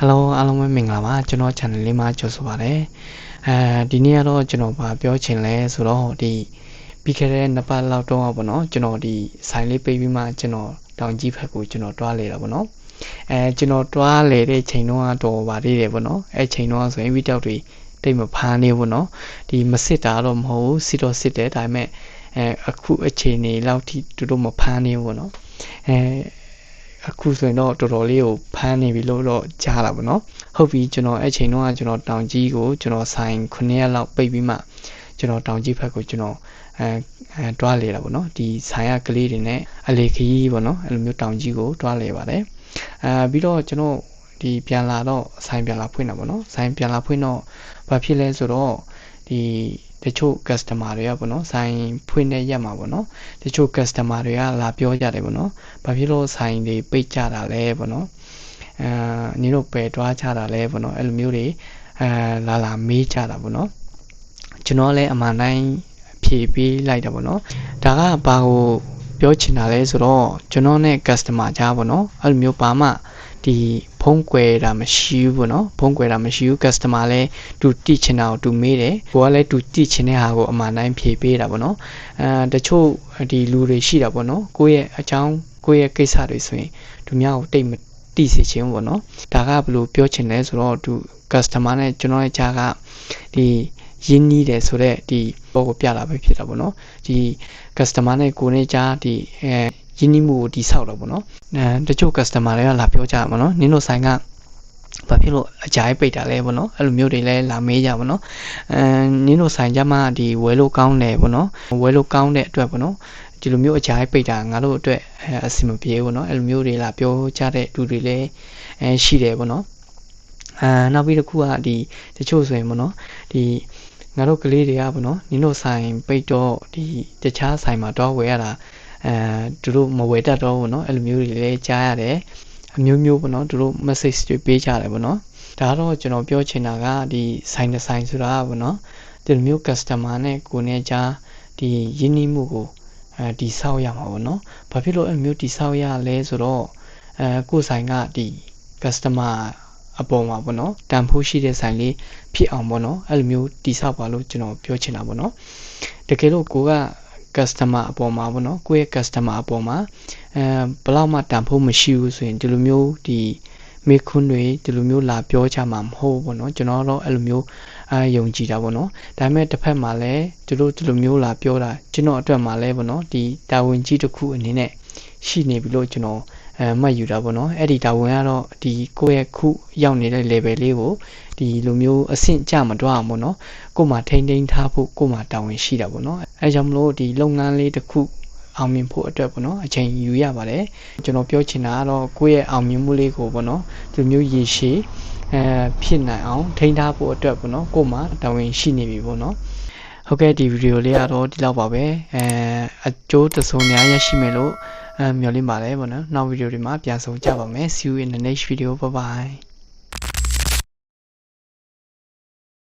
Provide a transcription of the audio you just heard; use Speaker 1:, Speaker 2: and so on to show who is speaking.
Speaker 1: Hello အားလုံးပဲမင်္ဂလာပါကျွန်တော် channel လေးမှာကြိုဆိုပါရစေအဲဒီနေ့ကတော့ကျွန်တော်ဗာပြောချင်လဲဆိုတော့ဒီပြီးခဲ့တဲ့နှစ်ပတ်လောက်တော့ပေါ့နော်ကျွန်တော်ဒီဆိုင်လေးပိတ်ပြီးမှကျွန်တော်တောင်ကြီးဘက်ကိုကျွန်တော်တွားလေတာပေါ့နော်အဲကျွန်တော်တွားလေတဲ့ချိန်တော့တော့ဗာသေးတယ်ပေါ့နော်အဲချိန်တော့ဆိုရင်ဗီတောက်တွေတိတ်မဖမ်းနေဘူးနော်ဒီမစစ်တာတော့မဟုတ်ဘူးစစ်တော့စစ်တယ်ဒါပေမဲ့အဲအခုအချိန်နေလောက်ထိသူတို့မဖမ်းနေဘူးပေါ့နော်အဲ အခုဆိုရင်တော့တော်တော်လေးကိုဖမ်းနေပြီလို့တော့ကြားတာပေါ့နော်ဟုတ်ပြီကျွန်တော်အဲ့ချိန်တော့ကျွန်တော်တောင်ကြီးကိုကျွန်တော်ဆိုင်9ရက်လောက်ပိတ်ပြီးမှကျွန်တော်တောင်ကြီးဘက်ကိုကျွန်တော်အဲအဲတွားလေတာပေါ့နော်ဒီဆိုင်ရကလေးတွေနဲ့အလေခကြီးပေါ့နော်အဲ့လိုမျိုးတောင်ကြီးကိုတွားလေပါတယ်အဲပြီးတော့ကျွန်တော်ဒီပြန်လာတော့ဆိုင်ပြန်လာဖွင့်တာပေါ့နော်ဆိုင်ပြန်လာဖွင့်တော့ဘာဖြစ်လဲဆိုတော့ ဒီတချို့ customer တွေကပေါ့နော်ဆိုင်ဖွင့်တဲ့ရက်မှာပေါ့နော်တချို့ customer တွေကလာပြောကြတယ်ပေါ့နော်ဘာဖြစ်လို့ဆိုင်တွေပိတ်ကြတာလဲပေါ့နော်အဲနင်တို့ပယ်တွားကြတာလဲပေါ့နော်အဲ့လိုမျိုးတွေအဲလာလာမေးကြတာပေါ့နော်ကျွန်တော်လည်းအမှန်တိုင်းဖြေပေးလိုက်တာပေါ့နော်ဒါကဘာကိုပြောချင်တာလဲဆိုတော့ကျွန်တော်နဲ့ customer ကြားပေါ့နော်အဲ့လိုမျိုးဘာမှ ဒီဖုံးကွယ်တာမရှိဘူးပေါ့နော်ဖုံးကွယ်တာမရှိဘူး customer လည်းသူတိချင်တာကိုသူမေးတယ်ကိုကလည်းသူတိချင်တဲ့ဟာကိုအမှန်တိုင်းဖြေပေးတာပေါ့နော်အဲတချို့ဒီလူတွေရှိတာပေါ့နော်ကိုယ့်ရဲ့အကြောင်းကိုယ့်ရဲ့ကိစ္စတွေဆိုရင်သူများကိုတိတ်မတိစေချင်ဘူးပေါ့နော်ဒါကဘယ်လိုပြောချင်လဲဆိုတော့သူ customer နဲ့ကျွန်တော်ရဲ့ကြားကဒီရင်းနှီးတယ်ဆိုတော့ဒီဘောကိုပြတာပဲဖြစ်တာပေါ့နော်ဒီ customer နဲ့ကိုယ်နဲ့ကြားဒီအဲ ရင်းနှီးမှုကိုတိဆောက်တော့ပေါ့နော်အဲတချို့ customer တွေကလာပြောကြတာပေါ့နော်နင်းတို့ဆိုင်ကဘာဖြစ်လို့အကြိုက်ပိတ်တာလဲပေါ့နော်အဲ့လိုမျိုးတွေလည်းလာမေးကြပါတော့အဲနင်းတို့ဆိုင်ကြမှာဒီဝဲလို့ကောင်းတယ်ပေါ့နော်ဝဲလို့ကောင်းတဲ့အတွက်ပေါ့နော်ဒီလိုမျိုးအကြိုက်ပိတ်တာငါတို့အတွက်အဲအဆင်မပြေဘူးเนาะအဲ့လိုမျိုးတွေလာပြောကြတဲ့လူတွေလည်းအဲရှိတယ်ပေါ့နော်အာနောက်ပြီးတစ်ခုကဒီတချို့ဆိုရင်ပေါ့နော်ဒီငါတို့ကလေးတွေကပေါ့နော်နင်တို့ဆိုင်ပိတ်တော့ဒီတခြားဆိုင်မှာတော့ဝယ်ရတာ အဲသူတို့မဝယ်တတ်တော့ဘူးเนาะအဲ့လိုမျိုးတွေလည်းကြားရတယ်အမျိုးမျိုးပေါ့နော်သူတို့ message တွေပေးကြတယ်ပေါ့နော်ဒါတော့ကျွန်တော်ပြောချင်တာကဒီဆိုင်တစ်ဆိုင်ဆိုတာပေါ့နော်ဒီလိုမျိုး customer နဲ့ကိုယ်နဲ့ကြားဒီရင်းနှီးမှုကိုအဲဒီဆောက်ရမှာပေါ့နော်ဘာဖြစ်လို့အဲ့လိုမျိုးဒီဆောက်ရလဲဆိုတော့အဲကိုယ်ဆိုင်ကဒီ customer အပေါ်မှာပေါ့နော်တန်ဖိုးရှိတဲ့ဆိုင်လေးဖြစ်အောင်ပေါ့နော်အဲ့လိုမျိုးတိဆောက်ပါလို့ကျွန်တော်ပြောချင်တာပေါ့နော်တကယ်လို့ကိုက customer အပေါ်မှာပေါ့နော်ကိုယ့်ရဲ့ customer အပေါ်မှာအဲဘယ်လောက်မှတန်ဖိုးမရှိဘူးဆိုရင်ဒီလိုမျိုးဒီမေခွန်းတွေဒီလိုမျိုးလာပြောချမှာမဟုတ်ဘူးပေါ့နော်ကျွန်တော်တော့အဲ့လိုမျိုးအာယုံကြည်တာပေါ့နော်ဒါပေမဲ့တစ်ဖက်မှာလည်းသူတို့ဒီလိုမျိုးလာပြောတာကျွန်တော်အတွက်မှာလည်းပေါ့နော်ဒီတာဝန်ကြီးတစ်ခုအနေနဲ့ရှိနေပြီလို့ကျွန်တော် အဲမှတ်ယူတာပေါ့နော်အဲ့ဒီတာဝန်ကတော့ဒီကိုယ့်ရဲ့ခုရောက်နေတဲ့ level လေးကိုဒီလိုမျိုးအဆင့်ကျမတွားအောင်ပေါ့နော်ကို့မှာထိန်းသိမ်းထားဖို့ကို့မှာတာဝန်ရှိတာပေါ့နော်အဲကြောင့်မလို့ဒီလုပ်ငန်းလေးတစ်ခုအောင်မြင်ဖို့အတွက်ပေါ့နော်အချိန်ယူရပါတယ်ကျွန်တော်ပြောချင်တာကတော့ကိုယ့်ရဲ့အောင်မြင်မှုလေးကိုပေါ့နော်ဒီလိုမျိုးရည်ရှည်အဲဖြစ်နိုင်အောင်ထိန်းထားဖို့အတွက်ပေါ့နော်ကို့မှာတာဝန်ရှိနေပြီပေါ့နော်ဟုတ်ကဲ့ဒီဗီဒီယိုလေးကတော့ဒီလောက်ပါပဲအဲအကျိုးတစုံများရရှိမယ်လို့ အဲမျှော်လင့်ပါတယ်ပေါ့နော်နောက်ဗီဒီယိုတွေမှာပြန်ဆုံကြပါမယ် see you in the next video bye bye